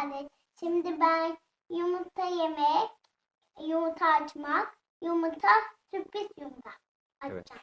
geldik. Şimdi ben yumurta yemek, yumurta açmak, yumurta sürpriz yumurta açacağım. Evet.